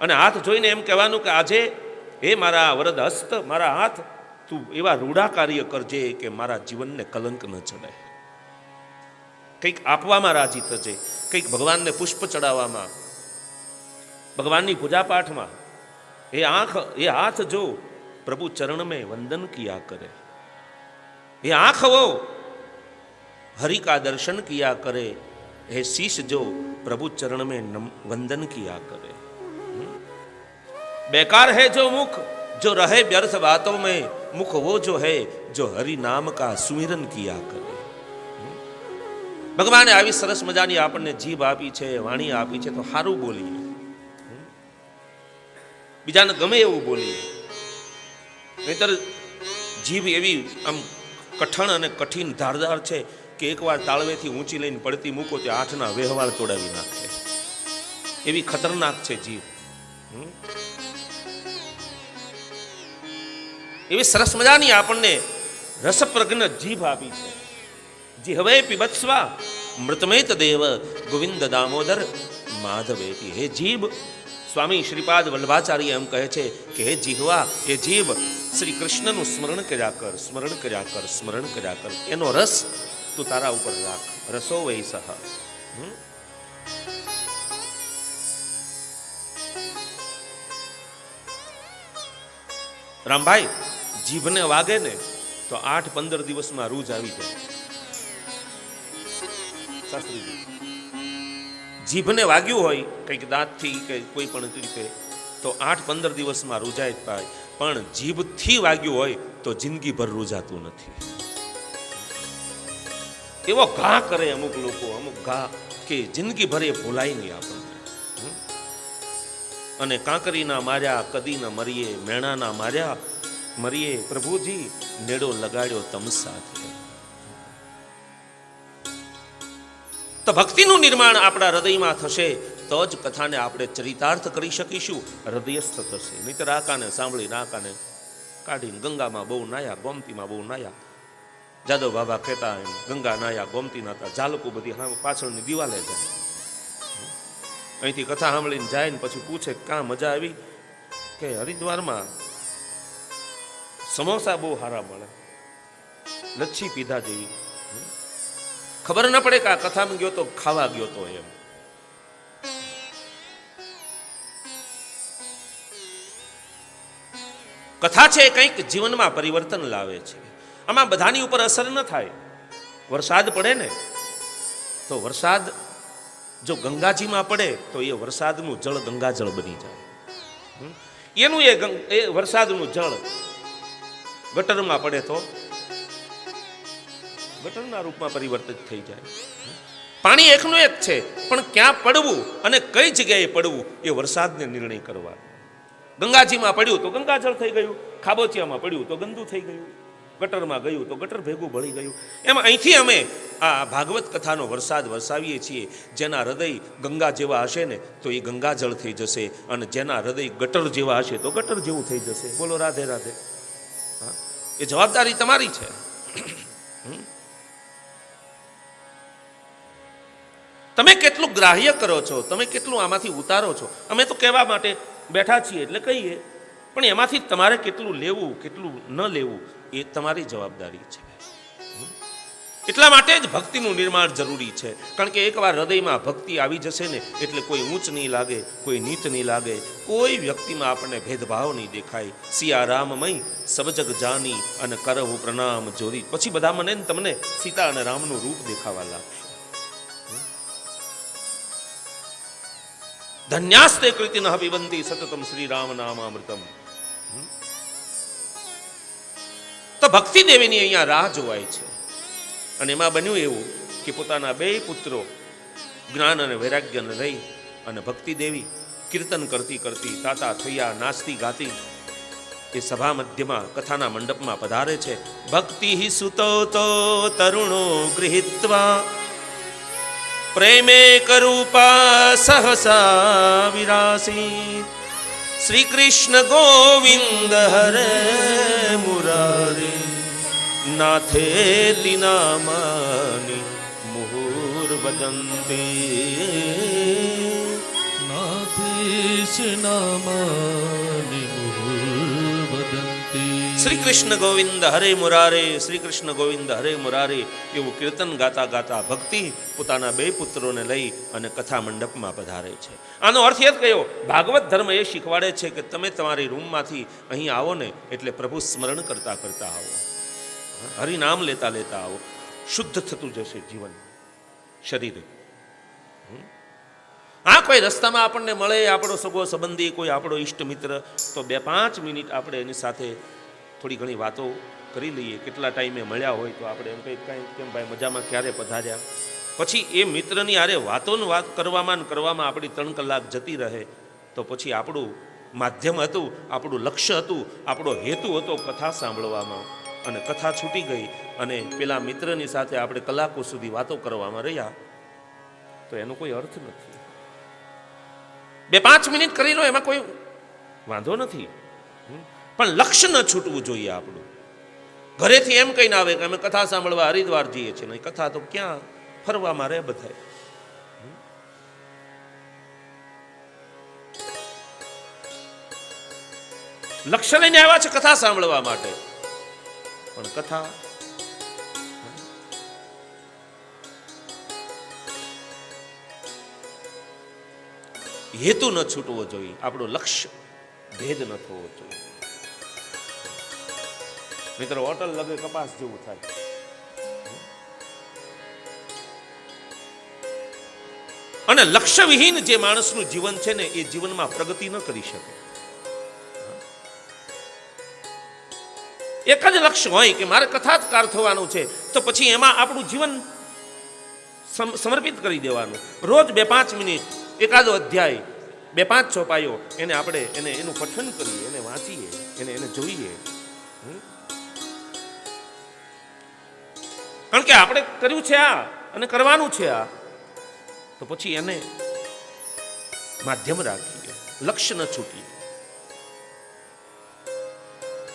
અને હાથ જોઈને એમ કહેવાનું કે આજે એ મારા વરદ હસ્ત મારા હાથ, તું એવા રૂઢા કાર્ય કરજે કે મારા જીવનને કલંક ન ચડાય. કંઈક આપવામાં રાજી થશે કંઈક ભગવાનને પુષ્પ ચડાવવામાં, ભગવાનની પૂજાપાઠમાં એ આંખ એ હાથ જો, પ્રભુ ચરણ મેં વંદન કિયા કરે. એ આંખ હો હરિકા દર્શન કિયા કરે. હે શીશ જો, પ્રભુ ચરણ મેં વંદન કિયા કરે. बेकार है जो मुख जो रहे व्यर्थ बातों में मुख वो जो है जो हरि नाम का सुमिरन किया करे હમ? ભગવાને આવી સરસ મજાની આપણને જીભ આપી છે વાણી આપી છે તો સારું બોલીએ હમ? બીજાને ગમે એવું બોલીએ નહીતર જીભ એવી આમ કઠણ અને કઠિન ધારદાર છે કે એકવાર તાળવેથી ઊંચી લઈને પડતી મૂકો તે આઠના વ્યવહાર તોડાવી નાખે એવી ખતરનાક છે જીભ હમ? એવી સરસ મજાની આપણને રસપ્રજ્ઞ જીભ આપી છે. જી હવે પીબત્સ્વા મૃતમેત દેવ, ગોવિંદ દામોદર માધવેતી હે જીભ, સ્વામી શ્રીપાદ વલ્લભાચાર્ય એમ કહે છે કે હે જીહવા, હે જીભ, શ્રી કૃષ્ણનું સ્મરણ કર્યા કર, સ્મરણ કર્યા કર, સ્મરણ કર્યા કર. એનો રસ તું તારા ઉપર રાખ. રસો વૈ સહ? રામભાઈ જીભને વાગે ને તો આઠ પંદર દિવસમાં રૂજ આવી જાય. જીભને વાગ્યું હોય, કંઈક દાંતથી કે કોઈ પણ રીતે, તો આઠ પંદર દિવસમાં રૂજાય જ પાય પણ જીભથી વાગ્યું હોય તો જિંદગીભર રૂજાતું નથી. એવો ઘા કરે અમુક લોકો, અમુક ઘા કે જિંદગીભર એ ભૂલાય નહીં આપણને. અને કાંકરીના માર્યા, કદીના મરીએ, મેણાના માર્યા મરીએ પ્રભુજી નેડો લગાડ્યો તમ સાથે. તો ભક્તિનું નિર્માણ આપણા હૃદયમાં થશે, તો જ કથાને આપણે ચરિતાર્થ કરી શકીશું. હૃદયસ્થ થશે, નહીતર આ કાને સાંભળી ના કાને કાઢીને ગંગામાં બહુ નાયા, ગોમતીમાં બહુ નાયા. જાદવ બાબા કહેતા ગંગા નાયા ગોમતી નાતા ઝાલકું બધી પાછળની દિવાલે જાય. અહીંથી કથા સાંભળીને જાય ને પછી પૂછે કાં મજા આવી? કે હરિદ્વારમાં સમોસા બહુ સારા મળે. લચ્છી પીધા જેવી ખબર ન પડે કે આ કથામાં ગયો તો ખાવા ગયો તો એમ. કથા છે કંઈક જીવનમાં પરિવર્તન લાવે છે. આમાં બધાની ઉપર અસર ન થાય. વરસાદ પડે ને, તો વરસાદ જો ગંગાજીમાં પડે, તો એ વરસાદનું જળ ગંગાજળ બની જાય? એનું એ એ વરસાદનું જળ ગટરમાં પડે તો? ગટરના રૂપમાં પરિવર્તિત થઈ જાય. પાણી એકનું એક છે, પણ ક્યાં પડવું અને કઈ જગ્યાએ પડવું એ વરસાદને નિર્ણય કરવા. ગંગાજીમાં પડ્યું તો ગંગાજળ થઈ ગયું, ખાબોચિયામાં પડ્યું તો ગંદુ થઈ ગયું, ગટરમાં ગયું તો ગટર ભેગું ભળી ગયું. એમ અહીંથી અમે આ ભાગવત કથાનો વરસાદ વરસાવીએ છીએ. જેના હૃદય ગંગા જેવા હશે ને, તો એ ગંગાજળ થઈ જશે અને જેના હૃદય ગટર જેવા હશે તો ગટર જેવું થઈ જશે. બોલો રાધે રાધે. એ જવાબદારી તમારી છે. તમે કેટલું ગ્રાહ્ય કરો છો? તમે કેટલું આમાંથી ઉતારો છો? અમે તો કહેવા માટે બેઠા છીએ એટલે કહીએ. પણ એમાંથી તમારે કેટલું લેવું, કેટલું ન લેવું એ તમારી જવાબદારી છે. એટલા માટે જ ભક્તિનું નિર્માણ જરૂરી છે. કારણ કે એકવાર હૃદયમાં ભક્તિ આવી જશે ને, એટલે કોઈ ઊંચ નહીં લાગે, કોઈ નીચ નહીં લાગે, કોઈ વ્યક્તિમાં આપણને ભેદભાવ નહીં દેખાય. સિયારામમય સબજગ જાની અને કરવું પ્રણામ જોરી. પછી બધા મને તમને સીતા અને રામનું રૂપ દેખાવા લાગશે ધન્યાસ્તે કૃતિ ન પીબંતી સતતમ શ્રી રામ નામામૃતમ તો ભક્તિ દેવીની અહીંયા રાહ જોવાય છે. અને એમાં બન્યું એવું કે પોતાના બે પુત્રો જ્ઞાન અને વૈરાગ્યને રહી અને ભક્તિ દેવી કીર્તન કરતી કરતી તાતા થયા નાચતી ગાતી એ સભા મધ્યમાં કથાના મંડપમાં પધારે છે. ભક્તિ સુતો તો તરુણો ગૃહિત્વા. પ્રેમે કરૂપા સહસા વિરાસી. શ્રી કૃષ્ણ ગોવિંદ હરે નાથેતિ નામાની મુહુર વદંતી નાથે નામાનિ શ્રી કૃષ્ણ ગોવિંદ હરે મુરારે શ્રી કૃષ્ણ ગોવિંદ હરે મુરારે એવું કીર્તન ગાતા ગાતા ભક્તિ પોતાના બે પુત્રોને લઈ અને કથા મંડપમાં પધારે છે. આનો અર્થ એ જ કયો ભાગવત ધર્મ એ શીખવાડે છે કે તમે તમારી રૂમમાંથી અહીં આવો ને એટલે પ્રભુ સ્મરણ કરતા કરતા આવો. હરિનામ લેતા લેતા આવો. શુદ્ધ થતું જશે જીવન. શરીર. હા કોઈ રસ્તામાં આપણને મળે, આપણો સગો સંબંધી, કોઈ આપણો ઈષ્ટ મિત્ર, તો બે પાંચ મિનિટ આપણે એની સાથે થોડી ઘણી વાતો કરી લઈએ. કેટલા ટાઈમે મળ્યા હોય તો આપણે એમ કંઈ કાંઈ કેમ ભાઈ મજામાં ક્યારે પધાર્યા? પછી એ મિત્રની આરે વાતોને વાત કરવામાં ને કરવામાં આપણી ત્રણ કલાક જતી રહે. તો પછી આપણું માધ્યમ હતું, આપણું લક્ષ્ય હતું, આપણો હેતુ હતો કથા સાંભળવામાં. અને કથા છૂટી ગઈ અને પેલા મિત્રની સાથે આપણે કલાકો સુધી વાતો કરવામાં રહ્યા, તો એનો કોઈ અર્થ નથી. બે પાંચ મિનિટ કરી લો એમાં કોઈ વાંધો નથી. પણ લક્ષ્ય ન છૂટવું જોઈએ આપણું. ઘરેથી એમ કહીને આવે કે અમે કથા સાંભળવા હરિદ્વાર જઈએ છીએ, નહીં, કથા તો ક્યાં ફરવામાં રહે બધાય. લક્ષ્ય લઈને આવ્યા છે કથા સાંભળવા માટે. પણ કથા હેતુ ન છૂટવો જોઈએ, આપણો લક્ષ્ય ભેદ ન થવો જોઈએ. મિત્રો, હોટલ લગે કપાસ જેવું થાય. અને લક્ષ્યવિહીન જે માણસનું જીવન છે ને, એ જીવનમાં પ્રગતિ ન કરી શકે. એક જ લક્ષ્ય હોય કે મારે કથાકાર થવાનું છે, તો પછી એમાં આપણું જીવન સમ- સમર્પિત કરી દેવાનું. રોજ બે પાંચ મિનિટ, એકાદો અધ્યાય, બે પાંચ છોપાયો એને આપણે, એને, એનું પઠન કરીએ, એને વાંચીએ, એને એને જોઈએ? કારણ કે આપણે કર્યું છે આ, અને કરવાનું છે આ, તો પછી એને માધ્યમ રાખીએ, લક્ષ્ય ન છૂટીએ.